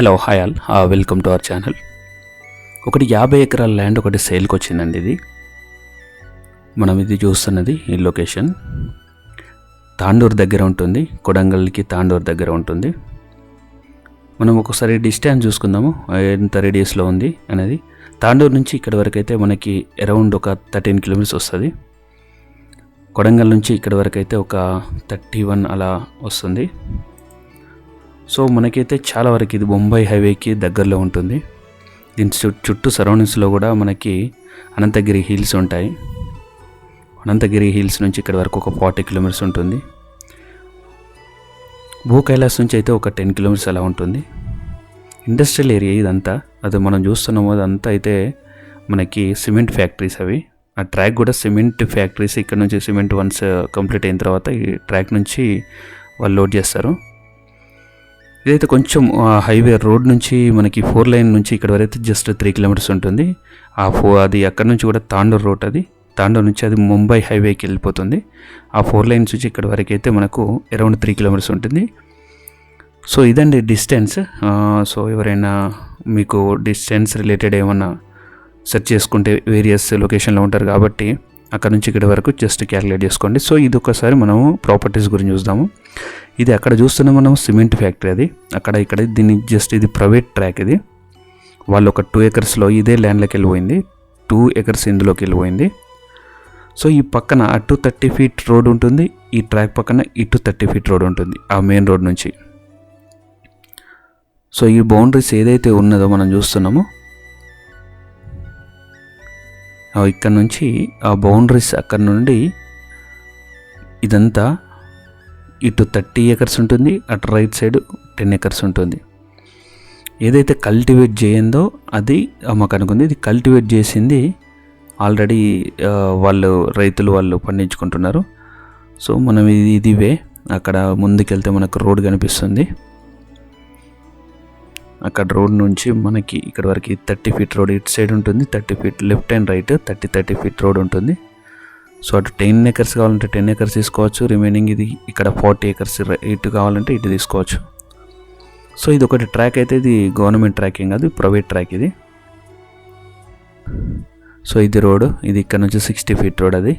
Hello hi all. Welcome to our channel. ఒకటి యాభై ఎకరాల ల్యాండ్ ఒకటి సేల్కి వచ్చిందండి ఇది. మనం ఇది చూస్తున్నది ఈ లొకేషన్. తాండూరు దగ్గర ఉంటుంది. కొడంగల్కి తాండూరు దగ్గర ఉంటుంది. మనం ఒకసారి డిస్టెన్స్ చూసుకుందాము. ఎంత రేడియస్లో ఉంది అనేది. తాండూరు నుంచి ఇక్కడ వరకు అయితే మనకి అరౌండ్ ఒక థర్టీన్ కిలోమీటర్స్ వస్తుంది. కొడంగల్ నుంచి ఇక్కడ వరకు అయితే ఒక థర్టీ వన్ అలా వస్తుంది. సో మనకైతే చాలా వరకు ఇది బొంబాయి హైవేకి దగ్గరలో ఉంటుంది. దీని చు- చుట్టూ సరౌండింగ్స్లో కూడా మనకి అనంతగిరి హిల్స్ ఉంటాయి. అనంతగిరి హిల్స్ నుంచి ఇక్కడ వరకు ఒక ఫార్టీ కిలోమీటర్స్ ఉంటుంది. భూ కైలాస్ నుంచి అయితే ఒక టెన్ కిలోమీటర్స్ అలా ఉంటుంది. ఇండస్ట్రియల్ ఏరియా ఇదంతా. అది మనం చూస్తున్నాము అదంతా అయితే మనకి సిమెంట్ ఫ్యాక్టరీస్ అవి. ఆ ట్రాక్ కూడా సిమెంట్ ఫ్యాక్టరీస్ ఇక్కడ నుంచి సిమెంట్ వన్స్ కంప్లీట్ అయిన తర్వాత ఈ ట్రాక్ నుంచి వాళ్ళు లోడ్ చేస్తారు. ఇదైతే కొంచెం హైవే రోడ్ నుంచి మనకి ఫోర్ లైన్ నుంచి ఇక్కడ వరకు జస్ట్ త్రీ కిలోమీటర్స్ ఉంటుంది. ఆ ఫో అది అక్కడ నుంచి కూడా తాండూర్ రోడ్ అది. తాండూర్ నుంచి అది ముంబై హైవేకి వెళ్ళిపోతుంది. ఆ ఫోర్ లైన్స్ నుంచి ఇక్కడ వరకు అయితే మనకు అరౌండ్ త్రీ కిలోమీటర్స్ ఉంటుంది. సో ఇదండి డిస్టెన్స్. సో ఎవరైనా మీకు డిస్టెన్స్ రిలేటెడ్ ఏమన్నా సెర్చ్ చేసుకుంటే వేరియస్ లొకేషన్లో ఉంటారు కాబట్టి అక్కడ నుంచి ఇక్కడ వరకు జస్ట్ క్యాలిక్యులేట్ చేసుకోండి. సో ఇది ఒకసారి మనము ప్రాపర్టీస్ గురించి చూద్దాము. ఇది అక్కడ చూస్తున్న మనం సిమెంట్ ఫ్యాక్టరీ అది. అక్కడ ఇక్కడ దీన్ని జస్ట్ ఇది ప్రైవేట్ ట్రాక్ ఇది. వాళ్ళు ఒక టూ ఎకర్స్లో ఇదే ల్యాండ్లోకి వెళ్ళిపోయింది. టూ ఎకర్స్ ఇందులోకి వెళ్ళిపోయింది. సో ఈ పక్కన అటు థర్టీ ఫీట్ రోడ్ ఉంటుంది. ఈ ట్రాక్ పక్కన ఇటు థర్టీ ఫీట్ రోడ్ ఉంటుంది ఆ మెయిన్ రోడ్ నుంచి. సో ఈ బౌండరీస్ ఏదైతే ఉన్నదో మనం చూస్తున్నామో ఇక్కడ నుంచి ఆ బౌండరీస్ అక్కడ నుండి ఇదంతా ఇటు థర్టీ ఏకర్స్ ఉంటుంది అటు రైట్ సైడ్ టెన్ ఏకర్స్ ఉంటుంది. ఏదైతే కల్టివేట్ చేయందో అది మాకు అనుకుంది ఇది కల్టివేట్ చేసింది ఆల్రెడీ వాళ్ళు రైతులు వాళ్ళు పండించుకుంటున్నారు. సో మనం ఇది ఇది వే అక్కడ ముందుకెళ్తే మనకు రోడ్ కనిపిస్తుంది. అక్కడ రోడ్ నుంచి మనకి ఇక్కడ వరకు థర్టీ ఫీట్ రోడ్ ఇటు సైడ్ ఉంటుంది thirty feet left and right thirty thirty feet road ఉంటుంది. సో అటు టెన్ ఏకర్స్ కావాలంటే టెన్ ఏకర్స్ తీసుకోవచ్చు. రిమైనింగ్ ఇది ఇక్కడ ఫార్టీ ఏకర్స్ ఇటు కావాలంటే ఇటు తీసుకోవచ్చు. సో ఇది ఒకటి ట్రాక్ అయితే ఇది గవర్నమెంట్ ట్రాక్ ఏం కాదు ప్రైవేట్ ట్రాక్ ఇది. సో ఇది రోడ్ ఇది ఇక్కడ నుంచి సిక్స్టీ ఫీట్ రోడ్ అది.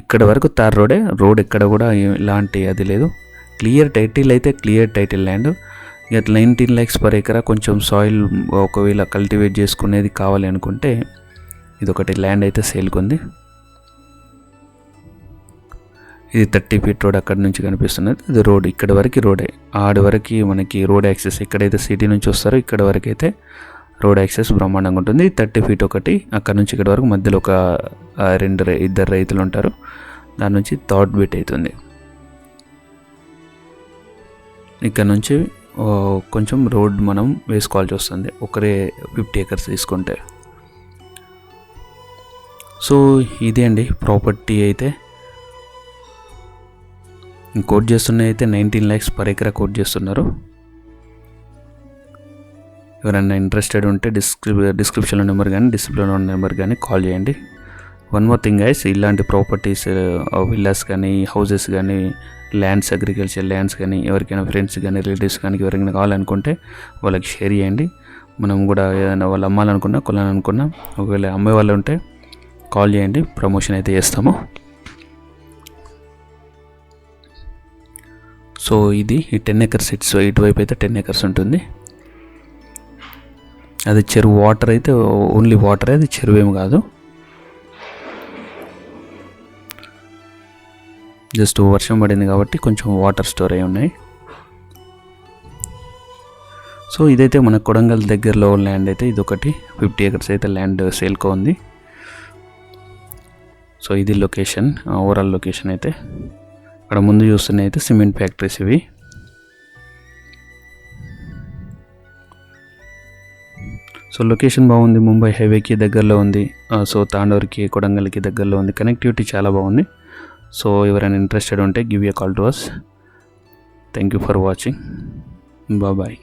ఇక్కడ వరకు తార్ రోడే రోడ్ ఇక్కడ కూడా ఇలాంటి అది లేదు. క్లియర్ టైటిల్ అయితే క్లియర్ టైటిల్ ల్యాండ్. ఇక నైన్టీన్ ల్యాక్స్ పర్ ఎకరా కొంచెం సాయిల్ ఒకవేళ కల్టివేట్ చేసుకునేది కావాలి అనుకుంటే ఇది ఒకటి ల్యాండ్ అయితే సేల్కి ఉంది. ఇది థర్టీ ఫీట్ రోడ్ అక్కడ నుంచి కనిపిస్తున్నది. ఇది రోడ్ ఇక్కడ వరకు రోడే. ఆడి వరకు మనకి రోడ్ యాక్సెస్ ఎక్కడైతే సిటీ నుంచి వస్తారో ఇక్కడ వరకు అయితే రోడ్ యాక్సెస్ బ్రహ్మాండంగా ఉంటుంది. థర్టీ ఫీట్ ఒకటి అక్కడ నుంచి ఇక్కడ వరకు మధ్యలో ఒక రెండు ఇద్దరు రైతులు ఉంటారు. దాని నుంచి థర్డ్ బీట్ అవుతుంది. ఇక్కడ నుంచి కొంచెం రోడ్ మనం వేసుకోవాల్సి వస్తుంది. ఒకరే ఫిఫ్టీ ఎకర్స్ తీసుకుంటే. సో ఇదే అండి ప్రాపర్టీ అయితే. కోట్ చేస్తున్నది అయితే నైన్టీన్ ల్యాక్స్ పర్ ఎకరా కోట్ చేస్తున్నారు. ఎవరైనా ఇంట్రెస్టెడ్ ఉంటే డిస్క్రిప్ డిస్క్రిప్షన్లో నెంబర్ కానీ డిస్ప్లేలో నెంబర్ కానీ కాల్ చేయండి. వన్ మోర్ థింగ్ గైస్ ఇలాంటి ప్రాపర్టీస్ విల్లాస్ uh, కానీ హౌసెస్ కానీ ల్యాండ్స్ అగ్రికల్చర్ ల్యాండ్స్ కానీ ఎవరికైనా ఫ్రెండ్స్ కానీ రిలేటివ్స్ కానీ ఎవరికైనా కావాలనుకుంటే వాళ్ళకి షేర్ చేయండి. మనం కూడా ఏదైనా వాళ్ళు అమ్మాలనుకున్నా కొనాలనుకున్నా ఒకవేళ అమ్మే వాళ్ళు ఉంటే కాల్ చేయండి ప్రమోషన్ అయితే చేస్తాము. సో ఇది ఈ టెన్ ఎకర్స్ ఇట్స్ ఇటువైపు అయితే టెన్ ఎకర్స్ ఉంటుంది. అది చెరువు వాటర్ అయితే ఓన్లీ వాటర్ అది చెరువు ఏమి కాదు. జస్ట్ వర్షం పడింది కాబట్టి కొంచెం వాటర్ స్టోర్ అయి ఉన్నాయి. సో ఇదైతే మన కొడంగల్ దగ్గరలో ల్యాండ్ అయితే ఇది ఒకటి ఫిఫ్టీ ఎకర్స్ అయితే ల్యాండ్ సేల్కో ఉంది. సో ఇది లొకేషన్ ఓవరాల్ లొకేషన్ అయితే. అక్కడ ముందు చూస్తున్నాయి అయితే సిమెంట్ ఫ్యాక్టరీస్ ఇవి. సో లొకేషన్ బాగుంది ముంబై హైవేకి దగ్గరలో ఉంది. సో తాండూరుకి కొడంగల్కి దగ్గరలో ఉంది. కనెక్టివిటీ చాలా బాగుంది. సో ఎవరైనా ఇంట్రెస్టెడ్ ఉంటే give a call to us thank you for watching bye